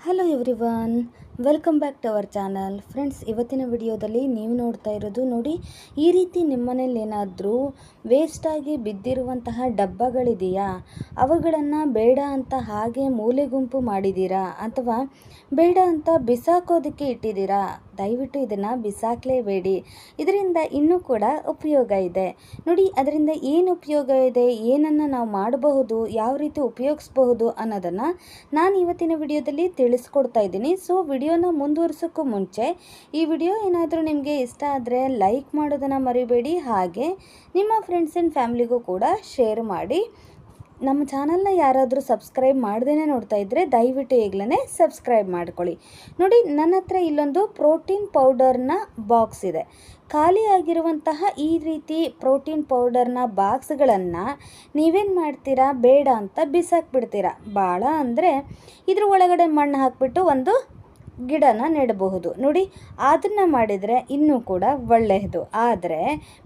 Hello everyone Welcome back to our channel. Friends, ಇವತ್ತಿನ ವಿಡಿಯೋದಲ್ಲಿ ನೀವು ನೋಡ್ತಾ ಇರೋದು ನೋಡಿ, ಈ ರೀತಿ ನಿಮ್ಮನೇಲಿ ಏನಾದರೂ ವೇಸ್ಟಾಗಿ ಬಿದ್ದಿರುವಂತಹ ಡಬ್ಬಗಳಿದೆಯಾ? ಅವುಗಳನ್ನು ಬೇಡ ಅಂತ ಹಾಗೆ ಮೂಲೆ ಗುಂಪು ಮಾಡಿದ್ದೀರಾ ಅಥವಾ ಬೇಡ ಅಂತ ಬಿಸಾಕೋದಕ್ಕೆ ಇಟ್ಟಿದ್ದೀರಾ ದಯವಿಟ್ಟು ಇದನ್ನು ಬಿಸಾಕಲೇಬೇಡಿ. ಇದರಿಂದ ಇನ್ನೂ ಕೂಡ ಉಪಯೋಗ ಇದೆ. ನೋಡಿ, ಅದರಿಂದ ಏನು ಉಪಯೋಗ ಇದೆ? ಏನನ್ನು ನಾವು ಮಾಡಬಹುದು? ಯಾವ ರೀತಿ ಉಪಯೋಗಿಸ್ಬಹುದು ಅನ್ನೋದನ್ನು ನಾನು ಇವತ್ತಿನ ವಿಡಿಯೋದಲ್ಲಿ ತಿಳಿಸ್ಕೊಡ್ತಾ ಇದ್ದೀನಿ. ಸೊ ವಿಡಿಯೋನ ಮುಂದುವರ್ಸೋಕ್ಕೂ ಮುಂಚೆ ಈ ವಿಡಿಯೋ ಏನಾದರೂ ನಿಮಗೆ ಇಷ್ಟ ಆದರೆ ಲೈಕ್ ಮಾಡೋದನ್ನು ಮರಿಬೇಡಿ. ಹಾಗೆ ನಿಮ್ಮ ಫ್ರೆಂಡ್ಸ್ ಆ್ಯಂಡ್ ಫ್ಯಾಮಿಲಿಗೂ ಕೂಡ ಶೇರ್ ಮಾಡಿ. ನಮ್ಮ ಚಾನಲ್ನ ಯಾರಾದರೂ ಸಬ್ಸ್ಕ್ರೈಬ್ ಮಾಡ್ದೇ ನೋಡ್ತಾ ಇದ್ದರೆ ದಯವಿಟ್ಟು ಈಗಲೇ ಸಬ್ಸ್ಕ್ರೈಬ್ ಮಾಡ್ಕೊಳ್ಳಿ. ನೋಡಿ, ನನ್ನ ಹತ್ರ ಇಲ್ಲೊಂದು ಪ್ರೋಟೀನ್ ಪೌಡರ್ನ ಬಾಕ್ಸ್ ಇದೆ. ಖಾಲಿಯಾಗಿರುವಂತಹ ಈ ರೀತಿ ಪ್ರೋಟೀನ್ ಪೌಡರ್ನ ಬಾಕ್ಸ್ಗಳನ್ನು ನೀವೇನು ಮಾಡ್ತೀರಾ? ಬೇಡ ಅಂತ ಬಿಸಾಕ್ಬಿಡ್ತೀರಾ? ಭಾಳ ಅಂದರೆ ಇದ್ರ ಒಳಗಡೆ ಮಣ್ಣು ಹಾಕಿಬಿಟ್ಟು ಒಂದು ಗಿಡನ ನೆಡಬಹುದು. ನೋಡಿ, ಅದನ್ನು ಮಾಡಿದರೆ ಇನ್ನೂ ಕೂಡ ಒಳ್ಳೆಯದು. ಆದರೆ,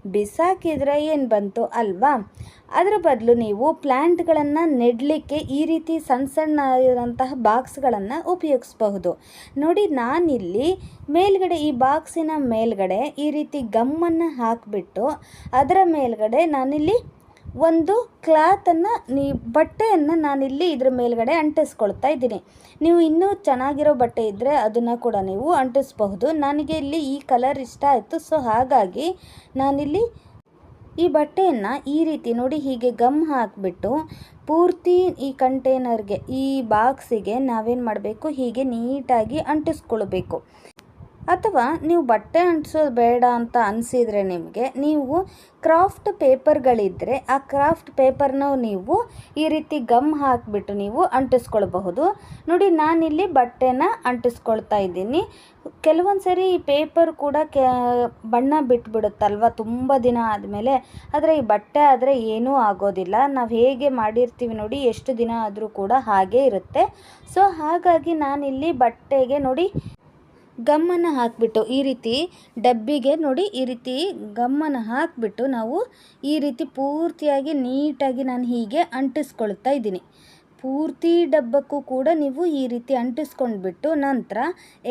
ಬಿಸಾಕಿದರೆ ಏನು ಬಂತು ಅಲ್ವಾ? ಅದರ ಬದಲು ನೀವು ಪ್ಲ್ಯಾಂಟ್ಗಳನ್ನು ನೆಡಲಿಕ್ಕೆ ಈ ರೀತಿ ಸಣ್ಣ ಸಣ್ಣ ಇರೋಂತಹ ಬಾಕ್ಸ್ಗಳನ್ನು ಉಪಯೋಗಿಸ್ಬಹುದು. ನೋಡಿ, ನಾನಿಲ್ಲಿ ಮೇಲ್ಗಡೆ ಈ ಬಾಕ್ಸಿನ ಮೇಲ್ಗಡೆ ಈ ರೀತಿ ಗಮ್ಮನ್ನು ಹಾಕಿಬಿಟ್ಟು, ಅದರ ಮೇಲ್ಗಡೆ ನಾನಿಲ್ಲಿ ಒಂದು ಕ್ಲಾತನ್ನು ನೀ, ಬಟ್ಟೆಯನ್ನು ನಾನಿಲ್ಲಿ ಇದ್ರ ಮೇಲ್ಗಡೆ ಅಂಟಿಸ್ಕೊಳ್ತಾ ಇದ್ದೀನಿ. ನೀವು ಇನ್ನೂ ಚೆನ್ನಾಗಿರೋ ಬಟ್ಟೆ ಇದ್ದರೆ ಅದನ್ನು ಕೂಡ ನೀವು ಅಂಟಿಸ್ಬಹುದು. ನನಗೆ ಇಲ್ಲಿ ಈ ಕಲರ್ ಇಷ್ಟ ಆಯಿತು. ಸೊ, ಹಾಗಾಗಿ ನಾನಿಲ್ಲಿ ಈ ಬಟ್ಟೆಯನ್ನು ಈ ರೀತಿ ನೋಡಿ ಹೀಗೆ ಗಮ್ ಹಾಕಿಬಿಟ್ಟು ಪೂರ್ತಿ ಈ ಕಂಟೈನರ್ಗೆ, ಈ ಬಾಕ್ಸಿಗೆ ನಾವೇನು ಮಾಡಬೇಕು? ಹೀಗೆ ನೀಟಾಗಿ ಅಂಟಿಸ್ಕೊಳ್ಬೇಕು. ಅಥವಾ ನೀವು ಬಟ್ಟೆ ಅಂಟಿಸೋದು ಬೇಡ ಅಂತ ಅನಿಸಿದರೆ ನಿಮಗೆ ನೀವು ಕ್ರಾಫ್ಟ್ ಪೇಪರ್ಗಳಿದ್ದರೆ ಆ ಕ್ರಾಫ್ಟ್ ಪೇಪರ್ನ ನೀವು ಈ ರೀತಿ ಗಮ್ ಹಾಕಿಬಿಟ್ಟು ನೀವು ಅಂಟಿಸ್ಕೊಳ್ಬಹುದು. ನೋಡಿ, ನಾನಿಲ್ಲಿ ಬಟ್ಟೆನ ಅಂಟಿಸ್ಕೊಳ್ತಾ ಇದ್ದೀನಿ. ಕೆಲವೊಂದು ಸರಿ ಈ ಪೇಪರ್ ಕೂಡ ಬಣ್ಣ ಬಿಟ್ಬಿಡುತ್ತಲ್ವ? ತುಂಬ ದಿನ ಆದಮೇಲೆ. ಆದರೆ ಈ ಬಟ್ಟೆ ಆದರೆ ಏನೂ ಆಗೋದಿಲ್ಲ. ನಾವು ಹೇಗೆ ಮಾಡಿರ್ತೀವಿ ನೋಡಿ, ಎಷ್ಟು ದಿನ ಆದರೂ ಕೂಡ ಹಾಗೇ ಇರುತ್ತೆ. ಸೊ, ಹಾಗಾಗಿ ನಾನಿಲ್ಲಿ ಬಟ್ಟೆಗೆ ನೋಡಿ ಗಮ್ಮನ್ನು ಹಾಕಿಬಿಟ್ಟು ಈ ರೀತಿ ಡಬ್ಬಿಗೆ ನೋಡಿ ಈ ರೀತಿ ಗಮ್ಮನ್ನು ಹಾಕಿಬಿಟ್ಟು ನಾವು ಈ ರೀತಿ ಪೂರ್ತಿಯಾಗಿ ನೀಟಾಗಿ ನಾನು ಹೀಗೆ ಅಂಟಿಸ್ಕೊಳ್ತಾ ಇದ್ದೀನಿ. ಪೂರ್ತಿ ಡಬ್ಬಕ್ಕೂ ಕೂಡ ನೀವು ಈ ರೀತಿ ಅಂಟಿಸ್ಕೊಂಡ್ಬಿಟ್ಟು ನಂತರ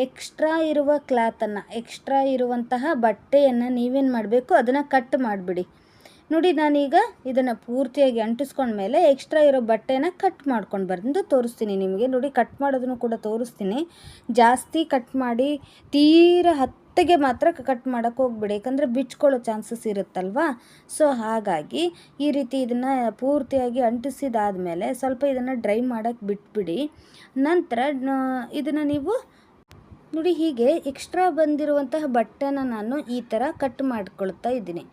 ಎಕ್ಸ್ಟ್ರಾ ಇರುವ ಕ್ಲಾತನ್ನು, ಎಕ್ಸ್ಟ್ರಾ ಇರುವಂತಹ ಬಟ್ಟೆಯನ್ನು ನೀವೇನು ಮಾಡಬೇಕು ಅದನ್ನು ಕಟ್ ಮಾಡಿಬಿಡಿ. ನೋಡಿ, ನಾನೀಗ ಇದನ್ನು ಪೂರ್ತಿಯಾಗಿ ಅಂಟಿಸ್ಕೊಂಡ್ಮೇಲೆ ಎಕ್ಸ್ಟ್ರಾ ಇರೋ ಬಟ್ಟೆನ ಕಟ್ ಮಾಡ್ಕೊಂಡು ಬಂದು ತೋರಿಸ್ತೀನಿ ನಿಮಗೆ. ನೋಡಿ ಕಟ್ ಮಾಡೋದನ್ನು ಕೂಡ ತೋರಿಸ್ತೀನಿ. ಜಾಸ್ತಿ ಕಟ್ ಮಾಡಿ, ತೀರ ಹತ್ತಿಗೆ ಮಾತ್ರ ಕಟ್ ಮಾಡೋಕ್ಕೆ ಹೋಗ್ಬಿಡಿ. ಯಾಕಂದರೆ ಬಿಚ್ಕೊಳ್ಳೋ ಚಾನ್ಸಸ್ ಇರುತ್ತಲ್ವಾ? ಸೊ ಹಾಗಾಗಿ ಈ ರೀತಿ ಇದನ್ನು ಪೂರ್ತಿಯಾಗಿ ಅಂಟಿಸಿದಾದಮೇಲೆ ಸ್ವಲ್ಪ ಇದನ್ನು ಡ್ರೈ ಮಾಡೋಕ್ಕೆ ಬಿಟ್ಬಿಡಿ. ನಂತರ ಇದನ್ನು ನೀವು ನೋಡಿ, ಹೀಗೆ ಎಕ್ಸ್ಟ್ರಾ ಬಂದಿರುವಂತಹ ಬಟ್ಟೆನ ನಾನು ಈ ಥರ ಕಟ್ ಮಾಡ್ಕೊಳ್ತಾ ಇದ್ದೀನಿ.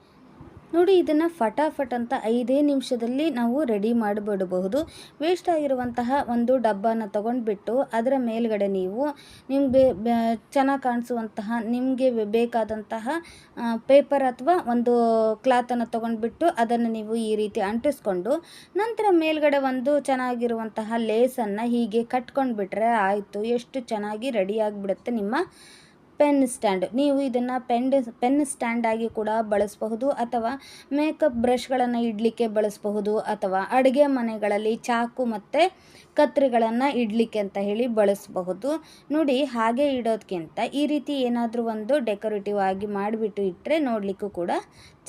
ನೋಡಿ, ಇದನ್ನು ಫಟಾಫಟ್ ಅಂತ ಐದೇ ನಿಮಿಷದಲ್ಲಿ ನಾವು ರೆಡಿ ಮಾಡಿಬಿಡಬಹುದು. ವೇಸ್ಟ್ ಆಗಿರುವಂತಹ ಒಂದು ಡಬ್ಬನ ತೊಗೊಂಡ್ಬಿಟ್ಟು ಅದರ ಮೇಲ್ಗಡೆ ನೀವು ನಿಮಗೆ ಚೆನ್ನಾಗಿ ಕಾಣಿಸುವಂತಹ, ನಿಮಗೆ ಬೇಕಾದಂತಹ ಪೇಪರ್ ಅಥವಾ ಒಂದು ಕ್ಲಾತನ್ನು ತೊಗೊಂಡ್ಬಿಟ್ಟು ಅದನ್ನು ನೀವು ಈ ರೀತಿ ಅಂಟಿಸ್ಕೊಂಡು ನಂತರ ಮೇಲ್ಗಡೆ ಒಂದು ಚೆನ್ನಾಗಿರುವಂತಹ ಲೇಸನ್ನು ಹೀಗೆ ಕಟ್ಕೊಂಡ್ಬಿಟ್ರೆ ಆಯಿತು. ಎಷ್ಟು ಚೆನ್ನಾಗಿ ರೆಡಿ ಆಗಿಬಿಡುತ್ತೆ ನಿಮ್ಮ ಪೆನ್ ಸ್ಟ್ಯಾಂಡ್. ನೀವು ಇದನ್ನು ಪೆನ್ ಪೆನ್ ಸ್ಟ್ಯಾಂಡಾಗಿ ಕೂಡ ಬಳಸಬಹುದು ಅಥವಾ ಮೇಕಪ್ ಬ್ರಷ್ಗಳನ್ನು ಇಡಲಿಕ್ಕೆ ಬಳಸಬಹುದು ಅಥವಾ ಅಡುಗೆ ಮನೆಗಳಲ್ಲಿ ಚಾಕು ಮತ್ತು ಕತ್ರಿಗಳನ್ನು ಇಡಲಿಕ್ಕೆ ಅಂತ ಹೇಳಿ ಬಳಸಬಹುದು. ನೋಡಿ ಹಾಗೆ ಇಡೋದಕ್ಕಿಂತ ಈ ರೀತಿ ಏನಾದರೂ ಒಂದು ಡೆಕೋರೇಟಿವ್ ಆಗಿ ಮಾಡಿಬಿಟ್ಟು ಇಟ್ಟರೆ ನೋಡಲಿಕ್ಕೂ ಕೂಡ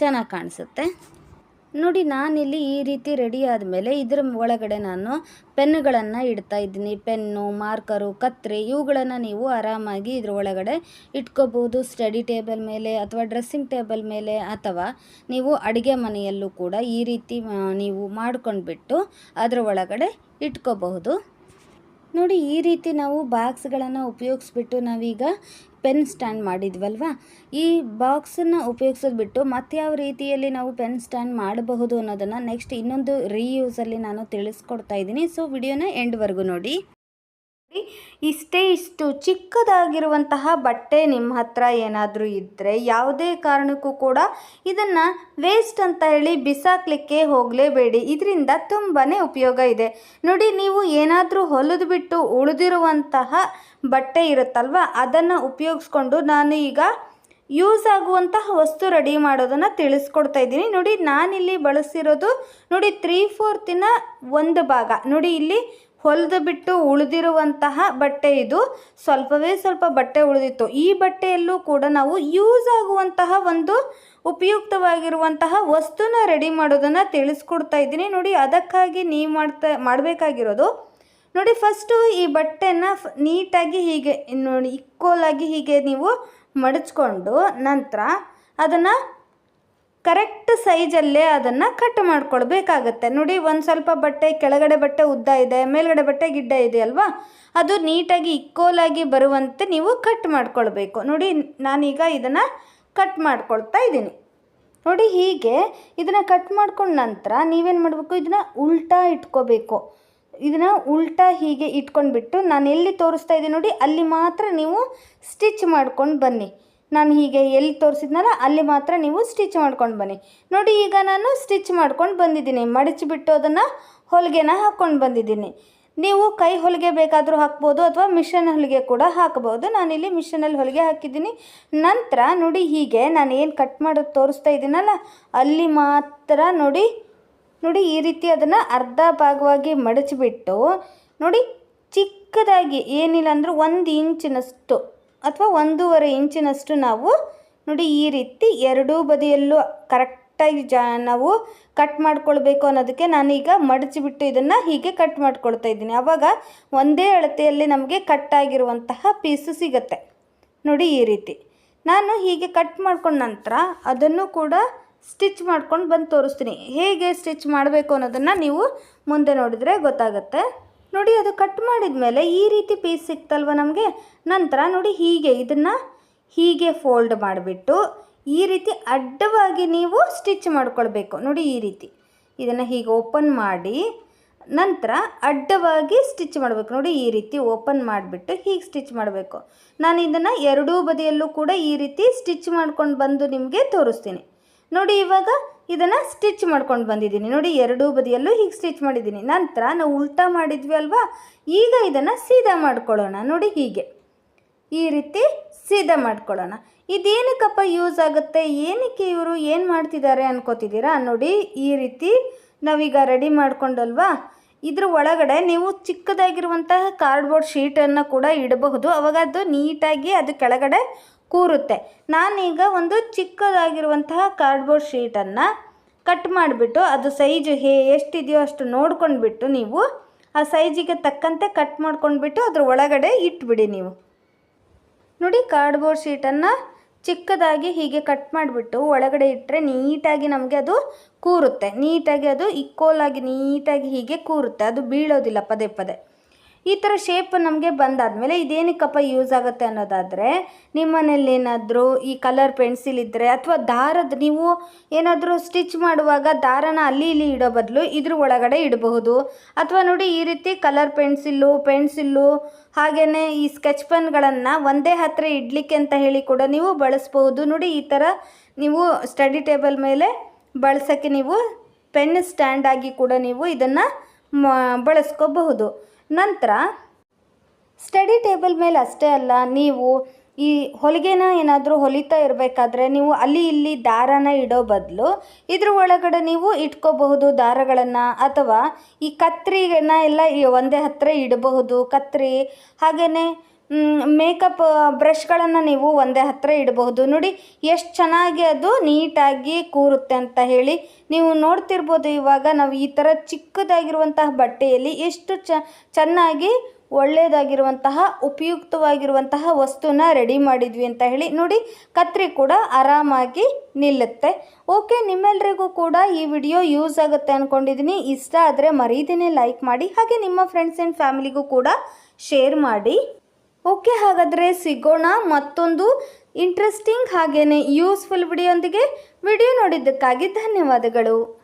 ಚೆನ್ನಾಗಿ ಕಾಣಿಸುತ್ತೆ. ನೋಡಿ, ನಾನಿಲ್ಲಿ ಈ ರೀತಿ ರೆಡಿ ಆದಮೇಲೆ ಇದರ ಒಳಗಡೆ ನಾನು ಪೆನ್ನುಗಳನ್ನು ಇಡ್ತಾ ಇದ್ದೀನಿ. ಪೆನ್ನು, ಮಾರ್ಕರು, ಕತ್ರಿ ಇವುಗಳನ್ನು ನೀವು ಆರಾಮಾಗಿ ಇದ್ರ ಒಳಗಡೆ ಇಟ್ಕೋಬೋದು ಸ್ಟಡಿ ಟೇಬಲ್ ಮೇಲೆ ಅಥವಾ ಡ್ರೆಸ್ಸಿಂಗ್ ಟೇಬಲ್ ಮೇಲೆ ಅಥವಾ ನೀವು ಅಡುಗೆ ಮನೆಯಲ್ಲೂ ಕೂಡ ಈ ರೀತಿ ನೀವು ಮಾಡ್ಕೊಂಡ್ಬಿಟ್ಟು ಅದರ ಒಳಗಡೆ ಇಟ್ಕೋಬಹುದು. ನೋಡಿ, ಈ ರೀತಿ ನಾವು ಬಾಕ್ಸ್ಗಳನ್ನು ಉಪಯೋಗಿಸ್ಬಿಟ್ಟು ನಾವೀಗ ಪೆನ್ ಸ್ಟ್ಯಾಂಡ್ ಮಾಡಿದ್ವಲ್ವಾ? ಈ ಬಾಕ್ಸನ್ನು ಉಪಯೋಗಿಸೋದು ಬಿಟ್ಟು ಮತ್ಯಾವ ರೀತಿಯಲ್ಲಿ ನಾವು ಪೆನ್ ಸ್ಟ್ಯಾಂಡ್ ಮಾಡಬಹುದು ಅನ್ನೋದನ್ನು ನೆಕ್ಸ್ಟ್ ಇನ್ನೊಂದು ರೀಯೂಸಲ್ಲಿ ನಾನು ತಿಳಿಸ್ಕೊಡ್ತಾ ಇದ್ದೀನಿ. ಸೊ, ವಿಡಿಯೋನ ಎಂಡ್ವರೆಗೂ ನೋಡಿ. ಇಷ್ಟೇ ಇಷ್ಟು ಚಿಕ್ಕದಾಗಿರುವಂತಹ ಬಟ್ಟೆ ನಿಮ್ಮ ಹತ್ರ ಏನಾದರೂ ಇದ್ದರೆ ಯಾವುದೇ ಕಾರಣಕ್ಕೂ ಕೂಡ ಇದನ್ನು ವೇಸ್ಟ್ ಅಂತ ಹೇಳಿ ಬಿಸಾಕಲಿಕ್ಕೆ ಹೋಗಲೇಬೇಡಿ. ಇದರಿಂದ ತುಂಬಾ ಉಪಯೋಗ ಇದೆ. ನೋಡಿ, ನೀವು ಏನಾದರೂ ಹೊಲಿದು ಬಿಟ್ಟು ಉಳಿದಿರುವಂತಹ ಬಟ್ಟೆ ಇರುತ್ತಲ್ವ, ಅದನ್ನು ಉಪಯೋಗಿಸ್ಕೊಂಡು ನಾನು ಈಗ ಯೂಸ್ ಆಗುವಂತಹ ವಸ್ತು ರೆಡಿ ಮಾಡೋದನ್ನು ತಿಳಿಸ್ಕೊಡ್ತಾ ಇದ್ದೀನಿ. ನೋಡಿ, ನಾನಿಲ್ಲಿ ಬಳಸಿರೋದು ನೋಡಿ ತ್ರೀ ಫೋರ್ತಿನ ಒಂದು ಭಾಗ. ನೋಡಿ, ಇಲ್ಲಿ ಹೊಲಿದು ಬಿಟ್ಟು ಉಳಿದಿರುವಂತಹ ಬಟ್ಟೆ ಇದು. ಸ್ವಲ್ಪವೇ ಸ್ವಲ್ಪ ಬಟ್ಟೆ ಉಳಿದಿತ್ತು. ಈ ಬಟ್ಟೆಯಲ್ಲೂ ಕೂಡ ನಾವು ಯೂಸ್ ಆಗುವಂತಹ ಒಂದು ಉಪಯುಕ್ತವಾಗಿರುವಂತಹ ವಸ್ತುನ ರೆಡಿ ಮಾಡೋದನ್ನು ತಿಳಿಸ್ಕೊಡ್ತಾ ಇದ್ದೀನಿ. ನೋಡಿ, ಅದಕ್ಕಾಗಿ ನೀವು ಮಾಡ್ತಾ, ಮಾಡಬೇಕಾಗಿರೋದು. ನೋಡಿ ಫಸ್ಟು ಈ ಬಟ್ಟೆನ ನೀಟಾಗಿ ಹೀಗೆ, ನೋಡಿ ಇಕ್ಕೋಲಾಗಿ ಹೀಗೆ ನೀವು ಮಡಚ್ಕೊಂಡು ನಂತರ ಅದನ್ನು ಕರೆಕ್ಟ್ ಸೈಜಲ್ಲೇ ಅದನ್ನು ಕಟ್ ಮಾಡ್ಕೊಳ್ಬೇಕಾಗತ್ತೆ. ನೋಡಿ, ಒಂದು ಸ್ವಲ್ಪ ಬಟ್ಟೆ, ಕೆಳಗಡೆ ಬಟ್ಟೆ ಉದ್ದ ಇದೆ, ಮೇಲ್ಗಡೆ ಬಟ್ಟೆ ಗಿಡ್ಡ ಇದೆ ಅಲ್ವಾ? ಅದು ನೀಟಾಗಿ ಇಕ್ಕೋಲಾಗಿ ಬರುವಂತೆ ನೀವು ಕಟ್ ಮಾಡ್ಕೊಳ್ಬೇಕು. ನೋಡಿ, ನಾನೀಗ ಇದನ್ನು ಕಟ್ ಮಾಡ್ಕೊಳ್ತಾ ಇದ್ದೀನಿ. ನೋಡಿ, ಹೀಗೆ ಇದನ್ನು ಕಟ್ ಮಾಡ್ಕೊಂಡ ನಂತರ ನೀವೇನು ಮಾಡಬೇಕು? ಇದನ್ನು ಉಲ್ಟಾ ಇಟ್ಕೋಬೇಕು. ಇದನ್ನು ಉಲ್ಟಾ ಹೀಗೆ ಇಟ್ಕೊಂಡ್ಬಿಟ್ಟು ನಾನು ಎಲ್ಲಿ ತೋರಿಸ್ತಾ ಇದ್ದೀನಿ ನೋಡಿ, ಅಲ್ಲಿ ಮಾತ್ರ ನೀವು ಸ್ಟಿಚ್ ಮಾಡ್ಕೊಂಡು ಬನ್ನಿ. ನಾನು ಹೀಗೆ ಎಲ್ಲಿ ತೋರಿಸಿದ್ನಲ್ಲ, ಅಲ್ಲಿ ಮಾತ್ರ ನೀವು ಸ್ಟಿಚ್ ಮಾಡ್ಕೊಂಡು ಬನ್ನಿ. ನೋಡಿ, ಈಗ ನಾನು ಸ್ಟಿಚ್ ಮಾಡ್ಕೊಂಡು ಬಂದಿದ್ದೀನಿ. ಮಡಚಿಬಿಟ್ಟು ಅದನ್ನು ಹೊಲಿಗೆನ ಹಾಕ್ಕೊಂಡು ಬಂದಿದ್ದೀನಿ. ನೀವು ಕೈ ಹೊಲಿಗೆ ಬೇಕಾದರೂ ಹಾಕ್ಬೋದು ಅಥವಾ ಮಿಷನ್ ಹೊಲಿಗೆ ಕೂಡ ಹಾಕ್ಬೋದು. ನಾನಿಲ್ಲಿ ಮಿಷನಲ್ಲಿ ಹೊಲಿಗೆ ಹಾಕಿದ್ದೀನಿ. ನಂತರ ನೋಡಿ, ಹೀಗೆ ನಾನು ಏನು ಕಟ್ ಮಾಡೋದು ತೋರಿಸ್ತಾ ಇದ್ದೀನಲ್ಲ, ಅಲ್ಲಿ ಮಾತ್ರ ನೋಡಿ ನೋಡಿ ಈ ರೀತಿ ಅದನ್ನು ಅರ್ಧ ಭಾಗವಾಗಿ ಮಡಚಿಬಿಟ್ಟು ನೋಡಿ ಚಿಕ್ಕದಾಗಿ ಏನಿಲ್ಲ ಅಂದರೂ ಒಂದು ಇಂಚಿನಷ್ಟು ಅಥವಾ ಒಂದೂವರೆ ಇಂಚಿನಷ್ಟು ನಾವು ನೋಡಿ ಈ ರೀತಿ ಎರಡೂ ಬದಿಯಲ್ಲೂ ಕರೆಕ್ಟಾಗಿ ಜಾ ನಾವು ಕಟ್ ಮಾಡ್ಕೊಳ್ಬೇಕು ಅನ್ನೋದಕ್ಕೆ ನಾನೀಗ ಮಡಚಿಬಿಟ್ಟು ಇದನ್ನು ಹೀಗೆ ಕಟ್ ಮಾಡ್ಕೊಳ್ತಾ ಇದ್ದೀನಿ. ಆವಾಗ ಒಂದೇ ಅಳತೆಯಲ್ಲಿ ನಮಗೆ ಕಟ್ ಆಗಿರುವಂತಹ ಪೀಸು ಸಿಗುತ್ತೆ. ನೋಡಿ ಈ ರೀತಿ. ನಾನು ಹೀಗೆ ಕಟ್ ಮಾಡ್ಕೊಂಡ ನಂತರ ಅದನ್ನು ಕೂಡ ಸ್ಟಿಚ್ ಮಾಡ್ಕೊಂಡು ಬಂದು ತೋರಿಸ್ತೀನಿ. ಹೇಗೆ ಸ್ಟಿಚ್ ಮಾಡಬೇಕು ಅನ್ನೋದನ್ನು ನೀವು ಮುಂದೆ ನೋಡಿದರೆ ಗೊತ್ತಾಗುತ್ತೆ. ನೋಡಿ ಅದು ಕಟ್ ಮಾಡಿದ ಮೇಲೆ ಈ ರೀತಿ ಪೀಸ್ ಸಿಕ್ತಲ್ವ ನಮಗೆ? ನಂತರ ನೋಡಿ ಹೀಗೆ ಇದನ್ನು ಹೀಗೆ ಫೋಲ್ಡ್ ಮಾಡಿಬಿಟ್ಟು ಈ ರೀತಿ ಅಡ್ಡವಾಗಿ ನೀವು ಸ್ಟಿಚ್ ಮಾಡ್ಕೊಳ್ಬೇಕು. ನೋಡಿ ಈ ರೀತಿ. ಇದನ್ನು ಹೀಗೆ ಓಪನ್ ಮಾಡಿ ನಂತರ ಅಡ್ಡವಾಗಿ ಸ್ಟಿಚ್ ಮಾಡಬೇಕು. ನೋಡಿ ಈ ರೀತಿ ಓಪನ್ ಮಾಡಿಬಿಟ್ಟು ಹೀಗೆ ಸ್ಟಿಚ್ ಮಾಡಬೇಕು. ನಾನು ಇದನ್ನು ಎರಡೂ ಬದಿಯಲ್ಲೂ ಕೂಡ ಈ ರೀತಿ ಸ್ಟಿಚ್ ಮಾಡ್ಕೊಂಡು ಬಂದು ನಿಮಗೆ ತೋರಿಸ್ತೀನಿ. ನೋಡಿ ಇವಾಗ ಇದನ್ನು ಸ್ಟಿಚ್ ಮಾಡ್ಕೊಂಡು ಬಂದಿದ್ದೀನಿ. ನೋಡಿ, ಎರಡೂ ಬದಿಯಲ್ಲೂ ಹೀಗೆ ಸ್ಟಿಚ್ ಮಾಡಿದ್ದೀನಿ. ನಂತರ ನಾವು ಉಲ್ಟಾ ಮಾಡಿದ್ವಿ ಅಲ್ವಾ? ಈಗ ಇದನ್ನು ಸೀದಾ ಮಾಡ್ಕೊಳ್ಳೋಣ. ನೋಡಿ, ಹೀಗೆ. ಈ ರೀತಿ ಸೀದಾ ಮಾಡ್ಕೊಳ್ಳೋಣ. ಇದೇನಕ್ಕಪ್ಪ ಯೂಸ್ ಆಗುತ್ತೆ? ಏನಕ್ಕೆ ಇವರು ಏನು ಮಾಡ್ತಿದ್ದಾರೆ ಅನ್ಕೋತಿದ್ದೀರಾ? ನೋಡಿ, ಈ ರೀತಿ ನಾವೀಗ ರೆಡಿ ಮಾಡ್ಕೊಂಡಲ್ವಾ? ಇದ್ರ ಒಳಗಡೆ ನೀವು ಚಿಕ್ಕದಾಗಿರುವಂತಹ ಕಾರ್ಡ್ಬೋರ್ಡ್ ಶೀಟನ್ನು ಕೂಡ ಇಡಬಹುದು. ಅವಾಗ ಅದು ನೀಟಾಗಿ ಅದು ಕೆಳಗಡೆ ಕೂರುತ್ತೆ. ನಾನೀಗ ಒಂದು ಚಿಕ್ಕದಾಗಿರುವಂತಹ ಕಾರ್ಡ್ಬೋರ್ಡ್ ಶೀಟನ್ನು ಕಟ್ ಮಾಡಿಬಿಟ್ಟು ಅದು ಸೈಜು ಹೇ ಎಷ್ಟಿದೆಯೋ ಅಷ್ಟು ನೋಡ್ಕೊಂಡ್ಬಿಟ್ಟು ನೀವು ಆ ಸೈಜಿಗೆ ತಕ್ಕಂತೆ ಕಟ್ ಮಾಡ್ಕೊಂಡ್ಬಿಟ್ಟು ಅದ್ರ ಒಳಗಡೆ ಇಟ್ಬಿಡಿ ನೀವು. ನೋಡಿ ಕಾರ್ಡ್ಬೋರ್ಡ್ ಶೀಟನ್ನು ಚಿಕ್ಕದಾಗಿ ಹೀಗೆ ಕಟ್ ಮಾಡಿಬಿಟ್ಟು ಒಳಗಡೆ ಇಟ್ಟರೆ ನೀಟಾಗಿ ನಮಗೆ ಅದು ಕೂರುತ್ತೆ. ನೀಟಾಗಿ ಅದು ಇಕ್ಕೋಲಾಗಿ ನೀಟಾಗಿ ಹೀಗೆ ಕೂರುತ್ತೆ. ಅದು ಬೀಳೋದಿಲ್ಲ ಪದೇ ಪದೇ. ಈ ಥರ ಶೇಪ್ ನಮಗೆ ಬಂದಾದಮೇಲೆ ಇದೇನಕ್ಕಪ್ಪ ಯೂಸ್ ಆಗುತ್ತೆ ಅನ್ನೋದಾದರೆ ನಿಮ್ಮ ಮನೇಲಿ ಏನಾದರೂ ಈ ಕಲರ್ ಪೆನ್ಸಿಲ್ ಇದ್ದರೆ ಅಥವಾ ದಾರದ ನೀವು ಏನಾದರೂ ಸ್ಟಿಚ್ ಮಾಡುವಾಗ ದಾರನ ಅಲ್ಲಿ ಇಲ್ಲಿ ಇಡೋ ಬದಲು ಇದ್ರ ಒಳಗಡೆ ಇಡಬಹುದು. ಅಥವಾ ನೋಡಿ ಈ ರೀತಿ ಕಲರ್ ಪೆನ್ಸಿಲ್ಲು ಪೆನ್ಸಿಲ್ಲು ಹಾಗೆಯೇ ಈ ಸ್ಕೆಚ್ ಪೆನ್ಗಳನ್ನು ಒಂದೇ ಹತ್ತಿರ ಇಡಲಿಕ್ಕೆ ಅಂತ ಹೇಳಿ ಕೂಡ ನೀವು ಬಳಸ್ಬೋದು ನೋಡಿ ಈ ಥರ ನೀವು ಸ್ಟಡಿ ಟೇಬಲ್ ಮೇಲೆ ಬಳಸೋಕ್ಕೆ ನೀವು ಪೆನ್ ಸ್ಟ್ಯಾಂಡಾಗಿ ಕೂಡ ನೀವು ಇದನ್ನು ಬಳಸ್ಕೋಬಹುದು. ನಂತರ ಸ್ಟಡಿ ಟೇಬಲ್ ಮೇಲೆ ಅಷ್ಟೇ ಅಲ್ಲ, ನೀವು ಈ ಹೊಲಿಗೆನ ಏನಾದರೂ ಹೊಲಿತಾ ಇರಬೇಕಾದ್ರೆ ನೀವು ಅಲ್ಲಿ ಇಲ್ಲಿ ದಾರನ ಇಡೋ ಬದಲು ಇದ್ರ ಒಳಗಡೆ ನೀವು ಇಟ್ಕೋಬಹುದು ದಾರಗಳನ್ನು ಅಥವಾ ಈ ಕತ್ರಿಗೆನ ಎಲ್ಲ ಒಂದೇ ಹತ್ತಿರ ಇಡಬಹುದು. ಕತ್ರಿ ಹಾಗೆಯೇ ಮೇಕಪ್ ಬ್ರಷ್ಗಳನ್ನು ನೀವು ಒಂದೇ ಹತ್ತಿರ ಇಡಬಹುದು. ನೋಡಿ, ಎಷ್ಟು ಚೆನ್ನಾಗಿ ಅದು ನೀಟಾಗಿ ಕೂರುತ್ತೆ ಅಂತ ಹೇಳಿ ನೀವು ನೋಡ್ತಿರ್ಬೋದು ಇವಾಗ ನಾವು ಈ ಥರ ಚಿಕ್ಕದಾಗಿರುವಂತಹ ಬಟ್ಟೆಯಲ್ಲಿ ಎಷ್ಟು ಚೆನ್ನಾಗಿ ಒಳ್ಳೆಯದಾಗಿರುವಂತಹ, ಉಪಯುಕ್ತವಾಗಿರುವಂತಹ ವಸ್ತುನ ರೆಡಿ ಮಾಡಿದ್ವಿ ಅಂತ ಹೇಳಿ ನೋಡಿ, ಕತ್ರಿ ಕೂಡ ಆರಾಮಾಗಿ ನಿಲ್ಲುತ್ತೆ. ಓಕೆ ನಿಮ್ಮೆಲ್ಲರಿಗೂ ಕೂಡ ಈ ವಿಡಿಯೋ ಯೂಸ್ ಆಗುತ್ತೆ ಅಂದ್ಕೊಂಡಿದ್ದೀನಿ ಇಷ್ಟ ಆದರೆ ಮರೀದಿನೇ ಲೈಕ್ ಮಾಡಿ, ಹಾಗೆ ನಿಮ್ಮ ಫ್ರೆಂಡ್ಸ್ ಆ್ಯಂಡ್ ಫ್ಯಾಮಿಲಿಗೂ ಕೂಡ ಶೇರ್ ಮಾಡಿ. ಓಕೆ ಹಾಗಾದರೆ ಸಿಗೋಣ ಮತ್ತೊಂದು ಇಂಟ್ರೆಸ್ಟಿಂಗ್ ಹಾಗೆಯೇ ಯೂಸ್ಫುಲ್ ವಿಡಿಯೋಂದಿಗೆ ವಿಡಿಯೋ ನೋಡಿದ್ದಕ್ಕಾಗಿ ಧನ್ಯವಾದಗಳು.